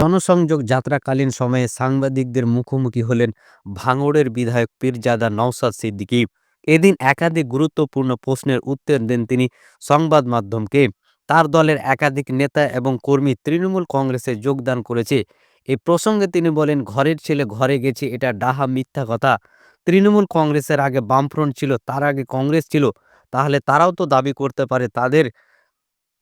জনসংযোগ যাত্রাকালীন সময়ে সাংবাদিকদের মুখোমুখি হলেন ভাঙড়ের বিধায়ক পীরজাদা নওসাদ সিদ্দিকি। এদিন একাধিক গুরুত্বপূর্ণ প্রশ্নের উত্তর দেন তিনি সংবাদ মাধ্যমকে। তার দলের একাধিক নেতা এবং কর্মী তৃণমূল কংগ্রেসে যোগদান করেছে। এই প্রসঙ্গে তিনি বলেন, ঘরের ছেলে ঘরে গেছে, এটা ডাহা মিথ্যা কথা। তৃণমূল কংগ্রেসের আগে বামফ্রন্ট ছিল, তার আগে কংগ্রেস ছিল। তাহলে তারাও তো দাবি করতে পারে, তাদের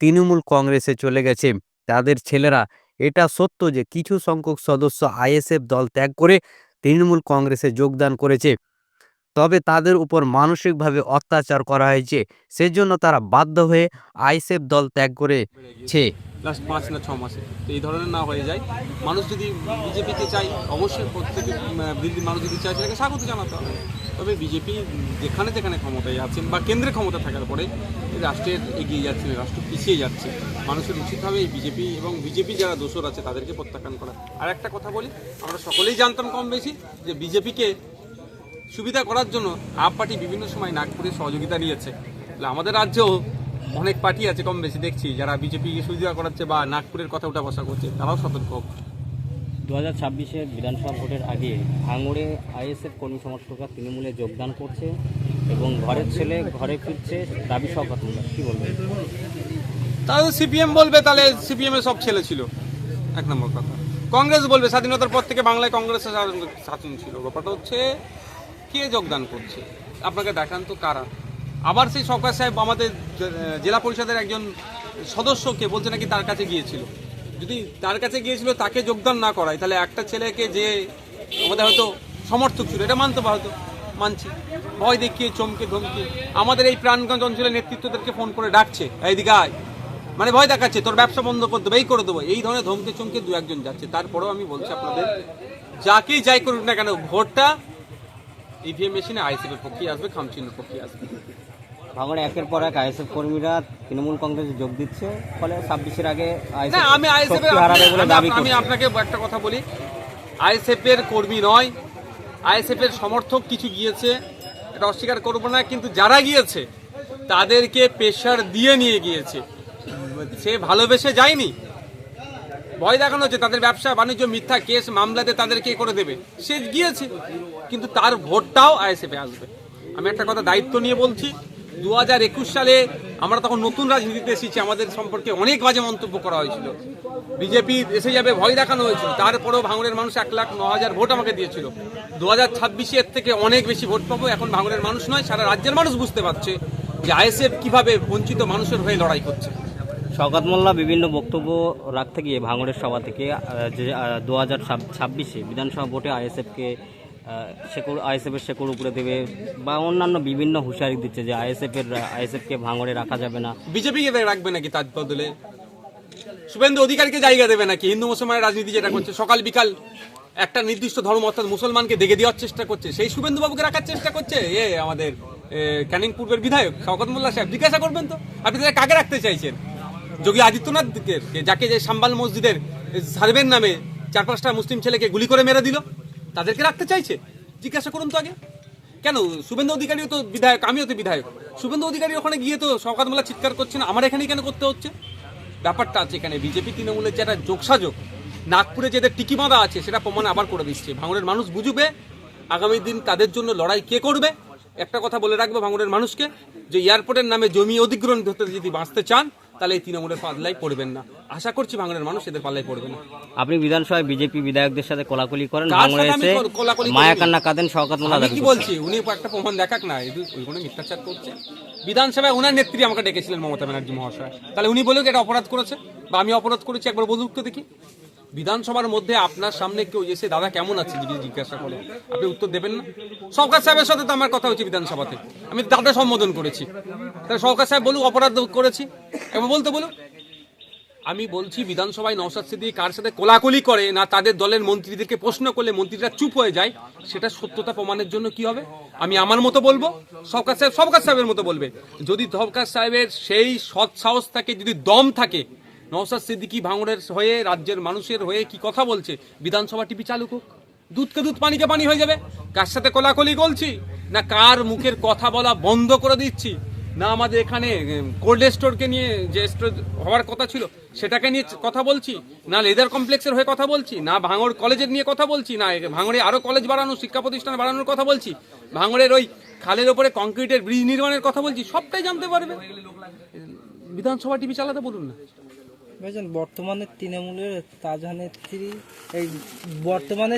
তৃণমূল কংগ্রেসে চলে গেছে। তাদের ছেলেরা এটা সত্য যে কিছু সংখ্যক সদস্য আইএসএফ দল ত্যাগ করে তৃণমূল কংগ্রেসে যোগদান করেছে। তবে তাদের উপর মানসিকভাবে অত্যাচার করা হয়েছে সেজন্য তারা বাধ্য হয়ে আইএসএফ দল ত্যাগ করেছে। লাস্ট পাঁচ না ছ মাসে। তো এই ধরনের না হয়ে যায়। মানুষ যদি বিজেপিকে চাই অবশ্যই প্রত্যেকে দিল্লির মানুষ যদি চায়, সেটাকে স্বাগত জানাতে হবে। তবে বিজেপি যেখানে যেখানে ক্ষমতায় আছেন বা কেন্দ্রে ক্ষমতা থাকার পরে রাষ্ট্রের এগিয়ে যাচ্ছে রাষ্ট্র পিছিয়ে যাচ্ছে। মানুষের উচিত হবে এই বিজেপি এবং বিজেপি যারা দোষর আছে, তাদেরকে প্রত্যাখ্যান করা। আর একটা কথা বলি, আমরা সকলেই জানতাম কম বেশি যে বিজেপিকে সুবিধা করার জন্য আপ পার্টি বিভিন্ন সময় নাগপুরে সহযোগিতা নিয়েছে। আমাদের রাজ্যেও অনেক পার্টি আছে কম বেশি দেখছি যারা বিজেপিকে সুবিধা করাচ্ছে বা নাগপুরের কথা উঠা বসা করছে তারাও সতর্ক হোক। দু হাজার ছাব্বিশের বিধানসভা ভোটের আগে ভাঙড়ে আইএসএফ কর্মী সমর্থকরা তৃণমূলে যোগদান করছে এবং ঘরের ছেলে ঘরে ফিরছে দাবি শওকত মোল্লা কী বলবেন? তাহলে সিপিএম বলবে তাহলে সিপিএম এর সব ছেলে ছিল। এক নম্বর কথা। কংগ্রেস বলবে স্বাধীনতার পর থেকে বাংলায় কংগ্রেসের শাসন- শাসন ছিল। ব্যাপারটা হচ্ছে কে যোগদান করছে? আপনাকে দেখান তো কারা? আবার সেই সরকার সাহেব আমাদের জেলা পরিষদের একজন সদস্যকে বলছে নাকি তার কাছে গিয়েছিল। যদি তার কাছে গিয়েছিল, তাকে যোগদান না করায়, তাহলে একটা ছেলেকে যে আমাদের হয়তো সমর্থক ছিল, এটা মানতে পারতো মানছি। ভয় দেখিয়ে, চমকে ধমকে। আমাদের এই প্রাণগঞ্জ অঞ্চলের নেতৃত্বদেরকে ফোন করে ডাকছে এইদিকে আয়। মানে ভয় দেখাচ্ছে, তোর ব্যবসা বন্ধ করে দেবো, এই করে দেবো। এই ধরনের ধমকে চমকে দু একজন যাচ্ছে। তারপরেও আমি বলছি আপনাদের, যাকেই যাই করুক না কেন, ভোটটা ইভিএম মেশিনে আইসিএফের পক্ষে আসবে খামচিনের পক্ষে আসবে। ভাঙড়ে একের পর এক আইএসএফ কর্মীরা তৃণমূল কংগ্রেসে যোগ দিচ্ছে ফলে ছাব্বিশের আগে না আমি আইএসএফ আমি আপনাকে একটা কথা বলি। আইএসএফ এর কর্মী নয় আইএসএফ এর সমর্থক কিছু গিয়েছে এটা অস্বীকার করব না কিন্তু যারা গিয়েছে তাদেরকে প্রেশার দিয়ে নিয়ে গিয়েছে। সে ভালোবেসে যায়নি। ভয় দেখানো হচ্ছে, তাদের ব্যবসা, বাণিজ্য, মিথ্যা কেস, মামলাতে তাদেরকে এ করে দেবে? সে গিয়েছে, কিন্তু তার ভোটটাও আইএসএফে আসবে। আমি একটা কথা দায়িত্ব নিয়ে বলছি দু হাজার একুশ সালে আমরা তখন নতুন রাজনীতিতে এসেছি, আমাদের সম্পর্কে অনেক বাজে মন্তব্য করা হয়েছিল। বিজেপি এসে যাবে, ভয় দেখানো হয়েছিল। তারপরেও ভাঙড়ের মানুষ এক লাখ ন হাজার ভোট আমাকে দিয়েছিল। দু হাজার ছাব্বিশে এর থেকে অনেক বেশি ভোট পাবো, এখন ভাঙড়ের মানুষ নয়, সারা রাজ্যের মানুষ বুঝতে পারছে যে আইএসএফ কীভাবে বঞ্চিত মানুষের হয়ে লড়াই করছে। শওকত মোল্লা বিভিন্ন বক্তব্য রাখতে গিয়ে ভাঙড়ের সভা থেকে যে দু হাজার ছাব্বিশে বিধানসভা ভোটে আইএসএফকে শেকড়, আইএসএফের শেকড় উপরে দেবে বা অন্যান্য বিভিন্ন হুঁশিয়ারি দিচ্ছে যে আইএসএফের, আইএসএফকে ভাঙড়ে রাখা যাবে না। বিজেপি কে রাখবে নাকি তার বদলে? শুভেন্দু অধিকারীকে জায়গা দেবে নাকি? হিন্দু মুসলমানের রাজনীতি যেটা করছে, সকাল বিকাল একটা নির্দিষ্ট ধর্ম অর্থাৎ মুসলমানকে দেখে দেওয়ার চেষ্টা করছে। সেই শুভেন্দু বাবুকে রাখার চেষ্টা করছে? এ, আমাদের ক্যানিং পূর্বের বিধায়ক শওকত মোল্লা সাহেব, জিজ্ঞাসা করবেন তো? আপনি কাকে রাখতে চাইছেন? যোগী আদিত্যনাথকে যাকে যে সাম্বাল মসজিদের সার্ভের নামে চার পাঁচটা মুসলিম ছেলেকে গুলি করে মেরে দিল, তাদেরকে রাখতে চাইছে? জিজ্ঞাসা করুন তো আগে। কেন? শুভেন্দু অধিকারীও তো বিধায়ক, আমিও তো বিধায়ক। শুভেন্দু অধিকারী ওখানে গিয়ে তো মোল্লা চিৎকার করছেন, আমার এখানে কেন করতে হচ্ছে? ব্যাপারটা আছে এখানে, বিজেপি তৃণমূলের যেটা যোগসাযোগ নাগপুরে যেদের টিকি বাঁধা আছে, সেটা প্রমাণ আবার করে দিচ্ছে। ভাঙড়ের মানুষ বুঝবে, আগামী দিন তাদের জন্য লড়াই কে করবে? একটা কথা বলে রাখব ভাঙড়ের মানুষকে, যে এয়ারপোর্টের নামে জমি অধিগ্রহণ হতে যদি বাঁচতে চান তাহলে এই তৃণমূলের পাল্লাই পড়বেন না। আশা করছি ভাঙড়ের মানুষ এদের পাল্লাই পড়বে না। আপনি বিধানসভায় বিজেপি বিধায়কদের সাথে কোলাকুলি করেন কার ভাঙড়ে সাথে আমি এসে কল- কোলাকুলি মায়া কান্না কাঁদেন শওকত মোল্লা কি বলছি? উনি একটা প্রমাণ দেখাক না ওই কোনো মিথ্যাচার করছে। বিধানসভায় ওনার নেত্রী আমাকে ডেকেছিলেন মমতা ব্যানার্জি মহাশয়। তাহলে উনি বলুক এটা অপরাধ করেছে? বা আমি অপরাধ করেছি? একবার বলুক তো দেখি। বিধানসভার মধ্যে আপনার সামনে কেউ এসে, দাদা, কেমন আছে জিজ্ঞাসা করে। আপনি উত্তর দেবেন না। সরকার সাহেবের সাথে তো আমার কথা হচ্ছে বিধানসভাতে। আমি দাদা সম্বোধন করেছি। তাহলে সরকার সাহেব বলুক, অপরাধ করেছি। একবার বলতে বলুক, আমি বলছি, বিধানসভায় নওশাদ সিদ্দিকী কার সাথে কোলাকুলি করে না তাদের দলের মন্ত্রীদেরকে প্রশ্ন করলে মন্ত্রীরা চুপ হয়ে যায়, সেটা সত্যতা প্রমাণের জন্য কি হবে? আমি আমার মতো বলব? সরকার সাহেব, সরকার সাহেবের মতো বলবে। যদি সরকার সাহেবের সেই সৎ সাহস থাকে, যদি দম থাকে নওশাদ সিদ্দিকী ভাঙড়ের হয়ে, রাজ্যের মানুষের হয়ে কি কথা বলছে? বিধানসভা টিভি চালু হোক দুধকে দুধ, পানিকে পানি হয়ে যাবে। কার সাথে কোলাকলি বলছি না কার মুখের কথা বলা বন্ধ করে দিচ্ছি? না আমাদের এখানে কোল্ড স্টোরকে নিয়ে যে স্টোর হওয়ার কথা ছিল, সেটাকে নিয়ে কথা বলছি? না লেদার কমপ্লেক্সের হয়ে কথা বলছি? না ভাঙড় কলেজের নিয়ে কথা বলছি? না ভাঙড়ে আরও কলেজ বাড়ানো, শিক্ষা প্রতিষ্ঠান বাড়ানোর কথা বলছি? ভাঙড়ের ওই খালের ওপরে কংক্রিটের ব্রিজ নির্মাণের কথা বলছি? সবটাই জানতে পারবে। বিধানসভা টিভি চালাতে বলুন না। বর্তমানে তৃণমূলের তাজা নেত্রী এই বর্তমানে